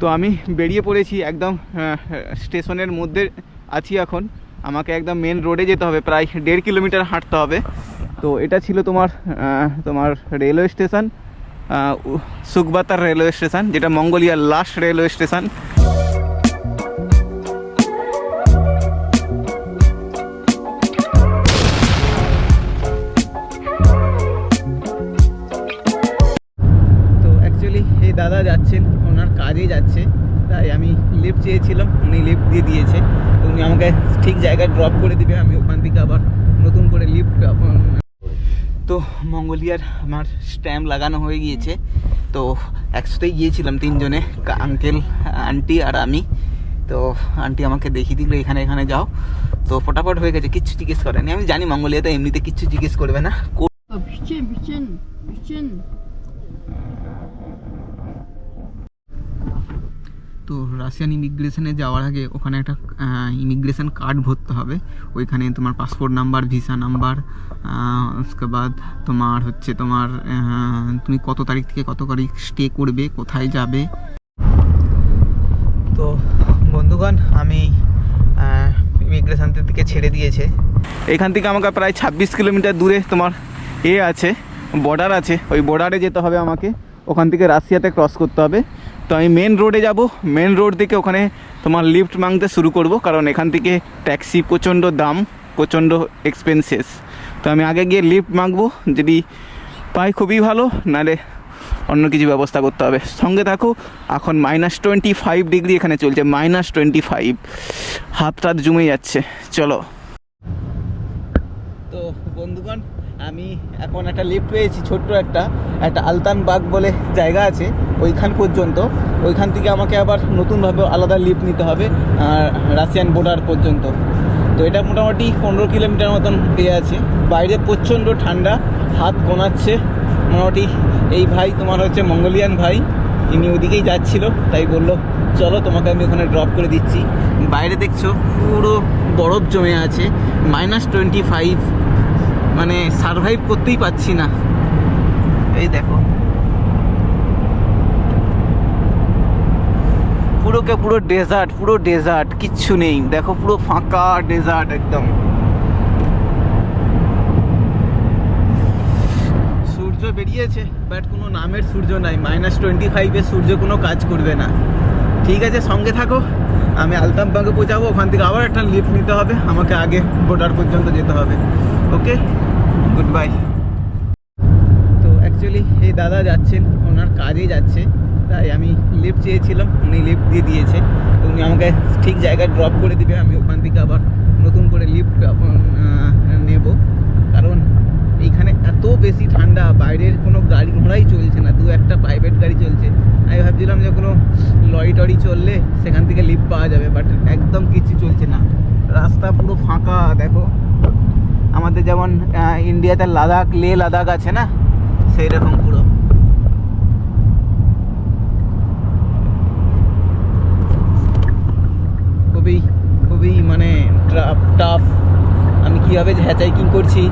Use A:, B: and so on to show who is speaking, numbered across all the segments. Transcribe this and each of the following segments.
A: তো আমি বেরিয়ে পড়েছি একদম স্টেশনের মধ্যে আছি এখন। আমাকে একদম মেন রোডে যেতে হবে, প্রায় দেড় কিলোমিটার হাঁটতে হবে। তো এটা ছিল তোমার তোমার railway station Sukhbaatar railway station যেটা মঙ্গোলিয়ার লাস্ট রেলওয়ে স্টেশন কাজে যাচ্ছে। তাই আমি লিফট চেয়েছিলাম, উনি লিফ্ট দিয়ে দিয়েছে। উনি আমাকে ঠিক জায়গায় ড্রপ করে দিবে, আমি ওখান থেকে আবার নতুন করে লিফ্ট তো মঙ্গোলিয়ার আমার স্ট্যাম্প লাগানো হয়ে গিয়েছে। তো একসাথেই গিয়েছিলাম তিনজনে আঙ্কেল আন্টি আর আমি। তো আন্টি আমাকে দেখিয়ে দিল, এখানে এখানে যাও। তো ফটাফট হয়ে গেছে, কিচ্ছু জিজ্ঞেস করেনি। আমি জানি মঙ্গোলিয়াতে এমনিতে কিচ্ছু জিজ্ঞেস করবে না। তো রাশিয়ান ইমিগ্রেশনে যাওয়ার আগে ওখানে একটা ইমিগ্রেশন কার্ড ভরতে হবে। ওইখানে তোমার পাসপোর্ট নাম্বার ভিসা নাম্বার উসকে বাদ তোমার হচ্ছে তোমার তুমি কত তারিখ থেকে কত তারিখ স্টে করবে, কোথায় যাবে। তো বন্ধুগণ, আমি ইমিগ্রেশান থেকে ছেড়ে দিয়েছে। এখান থেকে আমাকে প্রায় ছাব্বিশ কিলোমিটার দূরে তোমার এ আছে বর্ডার আছে। ওই বর্ডারে যেতে হবে আমাকে। ওখান থেকে রাশিয়াতে ক্রস করতে হবে। তো আমি মেন রোডে যাব। মেন রোড থেকে ওখানে তোমার লিফট মাংতে শুরু করব, কারণ এখান থেকে ট্যাক্সি প্রচণ্ড দাম, প্রচণ্ড এক্সপেন্সেস তো আমি আগে গিয়ে লিফট মাগবো যদি পাই খুবই ভালো, নাহলে অন্য কিছু ব্যবস্থা করতে হবে। সঙ্গে থাকো, এখন মাইনাস টোয়েন্টি ফাইভ ডিগ্রি এখানে চলছে মাইনাস টোয়েন্টি ফাইভ হাত টাত জমে যাচ্ছে, চলো। তো বন্ধুগণ আমি এখন একটা লিফট পেয়েছি, ছোট্ট একটা একটা আলতান বাগ বলে জায়গা আছে ওইখান পর্যন্ত। ওইখান থেকে আমাকে আবার নতুনভাবে আলাদা লিফট নিতে হবে রাশিয়ান বর্ডার পর্যন্ত। তো এটা মোটামুটি পনেরো কিলোমিটার মতন পেয়ে আছে। বাইরে প্রচণ্ড ঠান্ডা, হাত কোনাচ্ছে মোটামুটি এই ভাই তোমার হচ্ছে মঙ্গোলিয়ান ভাই, ইনি ওদিকেই যাচ্ছিল, তাই বলল, চলো তোমাকে আমি ওখানে ড্রপ করে দিচ্ছি। বাইরে দেখছ, পুরো বরফ জমে আছে মাইনাস টোয়েন্টি ফাইভ মানে সারভাইভ করতেই পারছি না। এই দেখো। পুরোকে পুরো ডেজার্ট পুরো ডেজার্ট কিচ্ছু নেই। দেখো পুরো ফাঁকা ডেজার্ট একদম। সূর্য বেরিয়েছে বাট কোনো নামের সূর্য নাই। মাইনাস টোয়েন্টি ফাইভে সূর্য কোনো কাজ করবে না। ঠিক আছে, সঙ্গে থাকো। আমি আলতামবাগে পৌঁছাবো। ওখান থেকে আবার একটা লিফ্ট নিতে হবে। আমাকে আগে বর্ডার পর্যন্ত যেতে হবে। ওকে গুড বাই তো অ্যাকচুয়ালি এই দাদা যাচ্ছেন, ওনার কাজে যাচ্ছে, তাই আমি লিফট চেয়েছিলাম, উনি লিফট দিয়ে দিয়েছে। উনি আমাকে ঠিক জায়গায় ড্রপ করে দিবে, আমি ওখান থেকে আবার নতুন করে লিফট নেব। কারণ এইখানে এত বেশি ঠান্ডা, বাইরের কোনো গাড়ি ঘোড়াই চলছে না, দু একটা প্রাইভেট গাড়ি চলছে। আমি ভাবছিলাম যে কোনো লরি টরি চললে সেখান থেকে লিফট পাওয়া যাবে বাট একদম কিছু চলছে না। রাস্তা পুরো ফাঁকা, দেখো। আমাদের যেমন ইন্ডিয়াতে লাদাখ, লে লাদাখ আছে না? সেই রকম পুরো। খুবই খুবই মানে টাফ আমি কীভাবে হ্যাচাইকিং করছি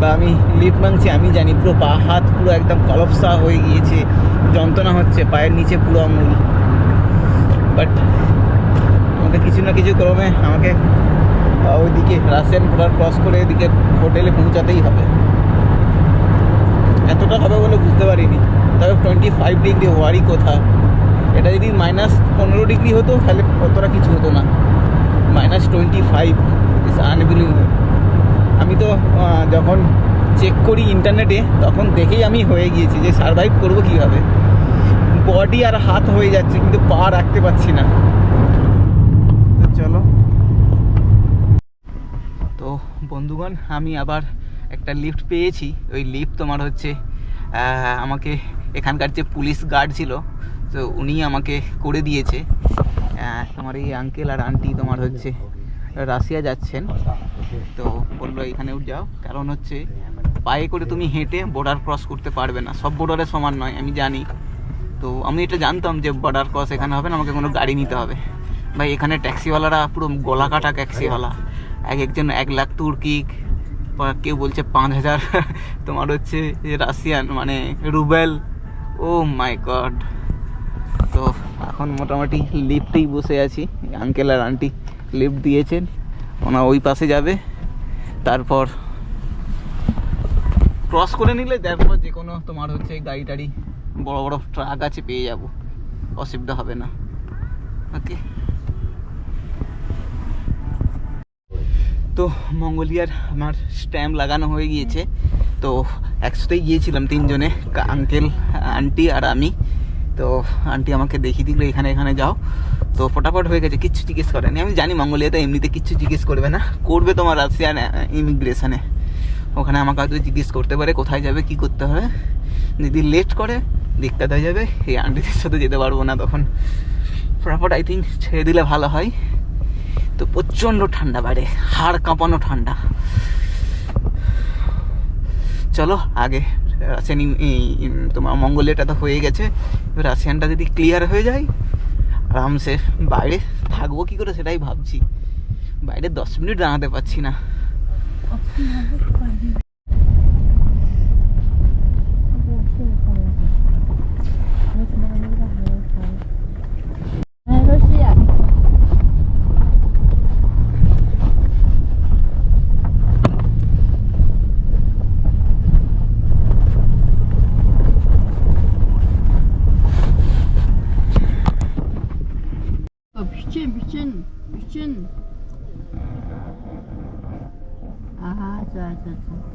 A: বা আমি লিফট মাংছি আমি জানি, পুরো পা হাত পুরো একদম কলপসা হয়ে গিয়েছে, যন্ত্রণা হচ্ছে, পায়ের নিচে পুরো আঙুল। বাট আমাকে কিছু না কিছু ক্রমে আমাকে ওইদিকে রাশিয়ান বর্ডার ক্রস করে এদিকে হোটেলে পৌঁছাতেই হবে। এতটা হবে বলে বুঝতে পারিনি। তবে টোয়েন্টি ফাইভ ডিগ্রি হওয়ারই কথা। এটা যদি মাইনাস পনেরো ডিগ্রি হতো, তাহলে অতটা কিছু হতো না। Minus twenty five is unbelievable আমি তো যখন চেক করি ইন্টারনেটে তখন দেখেই আমি হয়ে গিয়েছি যে সারভাইভ করব কীভাবে। বডি আর হাত হয়ে যাচ্ছে, কিন্তু পা রাখতে পারছি না। চলো। বন্ধুগণ, আমি আবার একটা লিফট পেয়েছি। ওই লিফট তোমার হচ্ছে আমাকে এখানকার যে পুলিশ গার্ড ছিল, তো উনি আমাকে করে দিয়েছে। তোমার এই আঙ্কেল আর আন্টি তোমার হচ্ছে রাশিয়া যাচ্ছেন। তো বলল এখানে উঠ, যাও। কারণ হচ্ছে, পায়ে করে তুমি হেঁটে বর্ডার ক্রস করতে পারবে না। সব বর্ডারে সমান নয়, আমি জানি। তো আমি এটা জানতাম যে বর্ডার ক্রস এখানে হবে না, আমাকে কোনো গাড়ি নিতে হবে। ভাই, এখানে ট্যাক্সিওয়ালারা পুরো গলা কাটা ট্যাক্সিওয়ালা এক একজন এক লাখ তুর্কিক, বা কেউ বলছে পাঁচ হাজার, তোমার হচ্ছে রাশিয়ান মানে রুবেল। ও মাই গড। তো এখন মোটামুটি লিফটেই বসে আছি, আঙ্কেল আর আন্টি লিফট দিয়েছেন, ওনা ওই পাশে যাবে। তারপর ক্রস করে নিলে তারপর যে কোনো তোমার হচ্ছে গাড়ি টাড়ি বড় বড় ট্রাক আছে, পেয়ে যাব। অসুবিধা হবে না। ওকে তো মঙ্গলিয়ার আমার স্ট্যাম্প লাগানো হয়ে গিয়েছে। তো একসাথেই গিয়েছিলাম তিনজনে আঙ্কেল, আন্টি আর আমি। তো আন্টি আমাকে দেখিয়ে দিল, এখানে এখানে যাও। তো ফটাফট হয়ে গেছে, কিচ্ছু জিজ্ঞেস করেনি। আমি জানি মঙ্গলিয়াতে এমনিতে কিচ্ছু জিজ্ঞেস করবে না। করবে তোমার রাশিয়ান ইমিগ্রেশনে ওখানে আমাকে হয়তো জিজ্ঞেস করতে পারে, কোথায় যাবে, কি করতে হবে। যদি লেট করে, দিকটা হয়ে যাবে। এই আন্টিদের সাথে যেতে পারব না তখন। ফটাফট আই থিঙ্ক ছেড়ে দিলে ভালো হয়। তো প্রচণ্ড ঠান্ডা বাইরে, হাড় কাঁপানো ঠান্ডা। চলো, আগে রাশিয়ান তোমার মঙ্গলিয়াটা তো হয়ে গেছে। এবার রাশিয়ানটা যদি ক্লিয়ার হয়ে যায়, আরামসে বাইরে থাকব কি করে সেটাই ভাবছি। বাইরে দশ মিনিট দাঁড়াতে পারছি না।
B: 미친 아하 좋아 좋아 좋아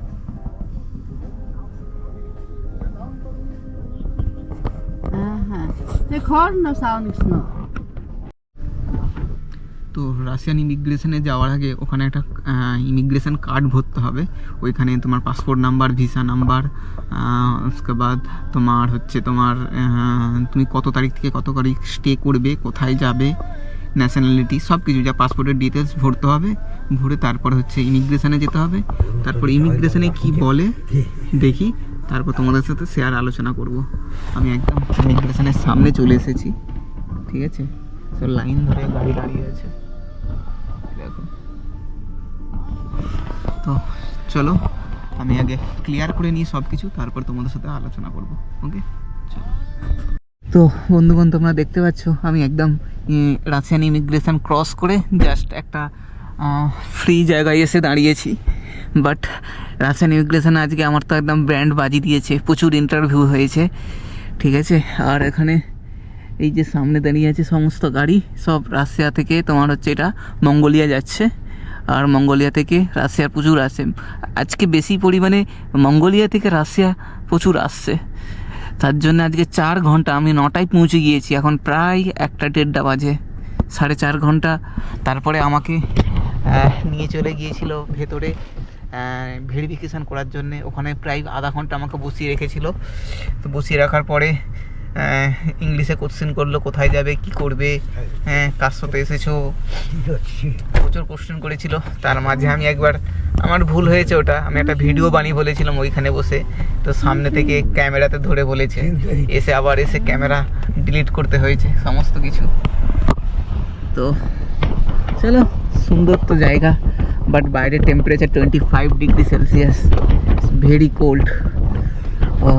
A: তো রাশিয়ান ইমিগ্রেশনে যাওয়ার আগে ওখানে একটা ইমিগ্রেশন কার্ড ভরতে হবে। ওইখানে তোমার পাসপোর্ট নাম্বার ভিসা নাম্বার উসকে বাদ তোমার হচ্ছে তোমার তুমি কত তারিখ থেকে কত তারিখ স্টে করবে, কোথায় যাবে ন্যাশনালিটি সব কিছু যা পাসপোর্টের ডিটেলস ভরতে হবে, ভরে তারপর হচ্ছে ইমিগ্রেশনে যেতে হবে। তারপর ইমিগ্রেশনে কি বলে, দেখি। তারপর তোমাদের সাথে শেয়ার আলোচনা করব। আমি একদম ইমিগ্রেশনের সামনে চলে এসেছি, ঠিক আছে? তো লাইন ধরে গাড়ি দাঁড়িয়ে আছে। দেখো। তো, চলো, আমি আগে ক্লিয়ার করে নিই সব কিছু তারপর তোমাদের সাথে আলোচনা করব ওকে তো বন্ধুগণ, তোমরা দেখতে পাচ্ছ, আমি একদম রাশিয়ান ইমিগ্রেশন ক্রস করে জাস্ট একটা ফ্রি জায়গায় এসে দাঁড়িয়েছি। বাট রাশিয়ান ইমিগ্রেশনে আজকে আমার তো একদম ব্র্যান্ড বাজি দিয়েছে, প্রচুর ইন্টারভিউ হয়েছে, ঠিক আছে? আর এখানে এই যে সামনে দাঁড়িয়ে আছে সমস্ত গাড়ি, সব রাশিয়া থেকে তোমার হচ্ছে এটা মঙ্গোলিয়া যাচ্ছে। আর মঙ্গোলিয়া থেকে রাশিয়ার প্রচুর আসে। আজকে বেশি পরিমাণে মঙ্গোলিয়া থেকে রাশিয়া প্রচুর আসছে। তার জন্য আজকে চার ঘণ্টা আমি নটায় পৌঁছে গিয়েছি, এখন প্রায় একটা দেড়টা বাজে, সাড়ে চার ঘণ্টা। তারপরে আমাকে নিয়ে চলে গিয়েছিল ভেতরে ভেরিফিকেশান করার জন্যে। ওখানে প্রায় আধা ঘণ্টা আমাকে বসিয়ে রেখেছিল। তো বসিয়ে রাখার পরে ইংলিশে কোশ্চেন করল, কোথায় যাবে, কি করবে? হ্যাঁ কার সাথে এসেছ? প্রচুর কোশ্চেন করেছিল। তার মাঝে আমি একবার, আমার ভুল হয়েছে ওটা। আমি একটা ভিডিও বানিয়ে বলেছিলাম ওইখানে বসে। তো সামনে থেকে ক্যামেরাতে ধরে বলেছে। এসে আবার এসে ক্যামেরা ডিলিট করতে হয়েছে, সমস্ত কিছু। তো চলো, সুন্দর তো জায়গা বাট বাইরে temperature twenty five degree Celsius very cold ও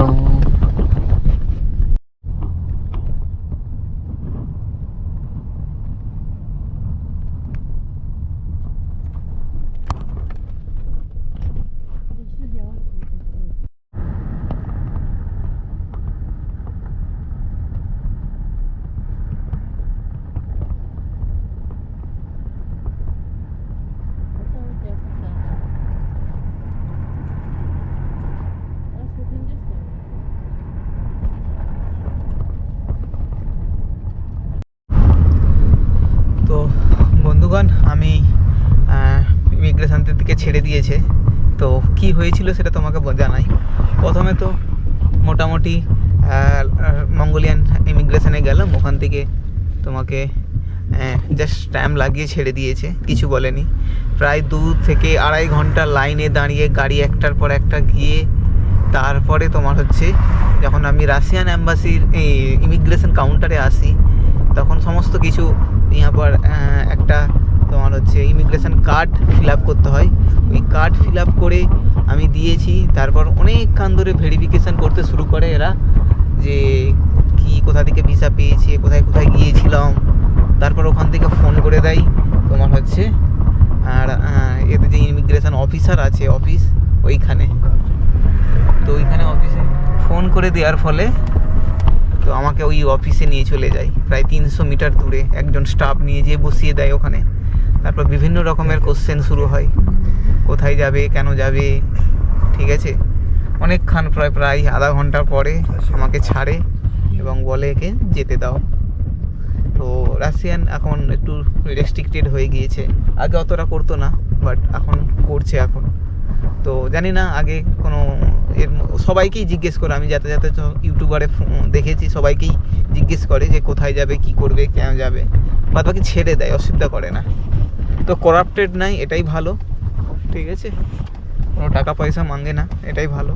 A: তো বন্ধুগণ আমি ইমিগ্রেশনের দিকে ছেড়ে দিয়েছে। তো কি হয়েছিল সেটা তোমাকে জানাই। প্রথমে তো মোটামুটি মঙ্গোলিয়ান ইমিগ্রেশনে গেলাম। ওখান থেকে তোমাকে জাস্ট টাইম লাগিয়ে ছেড়ে দিয়েছে। কিছু বলেনি। প্রায় দু থেকে আড়াই ঘণ্টা লাইনে দাঁড়িয়ে গাড়ি একটার পর একটা গিয়ে তারপরে তোমার হচ্ছে, যখন আমি রাশিয়ান অ্যাম্বাসির ইমিগ্রেশন কাউন্টারে আসি, তখন সমস্ত কিছু ইয়ার পর একটা তোমার হচ্ছে ইমিগ্রেশন কার্ড ফিল আপ করতে হয়। ওই কার্ড ফিল আপ করে আমি দিয়েছি। তারপর অনেকক্ষণ ধরে ভেরিফিকেশান করতে শুরু করে এরা যে কি, কোথা থেকে ভিসা পেয়েছে, কোথায় কোথায় গিয়েছিলাম। তারপর ওখান থেকে ফোন করে দেয় তোমার হচ্ছে। আর এতে যে ইমিগ্রেশন অফিসার আছে অফিস ওইখানে। তো ওইখানে অফিসে ফোন করে দেওয়ার ফলে তো আমাকে ওই অফিসে নিয়ে চলে যায়। প্রায় তিনশো মিটার দূরে একজন স্টাফ নিয়ে যেয়ে বসিয়ে দেয় ওখানে। তারপর বিভিন্ন রকমের কোশ্চেন শুরু হয়। কোথায় যাবে, কেন যাবে, ঠিক আছে? অনেকক্ষণ প্রায় প্রায় আধা ঘণ্টা পরে আমাকে ছাড়ে এবং বলে একে যেতে দাও। তো রাশিয়ান এখন একটু রেস্ট্রিক্টেড হয়ে গিয়েছে। আগে অতটা করতো না বাট এখন করছে এখন। তো জানি না, আগে কোনো এর সবাইকেই জিজ্ঞেস করে। আমি যাতে যাতে ইউটিউবারে দেখেছি, সবাইকেই জিজ্ঞেস করে যে কোথায় যাবে, কি করবে, কেন যাবে। বাদ বাকি ছেড়ে দেয়, অসুবিধা করে না। তো করাপ্টেড নাই, এটাই ভালো, ঠিক আছে? কোনো টাকা পয়সা মাঙ্গে না, এটাই ভালো।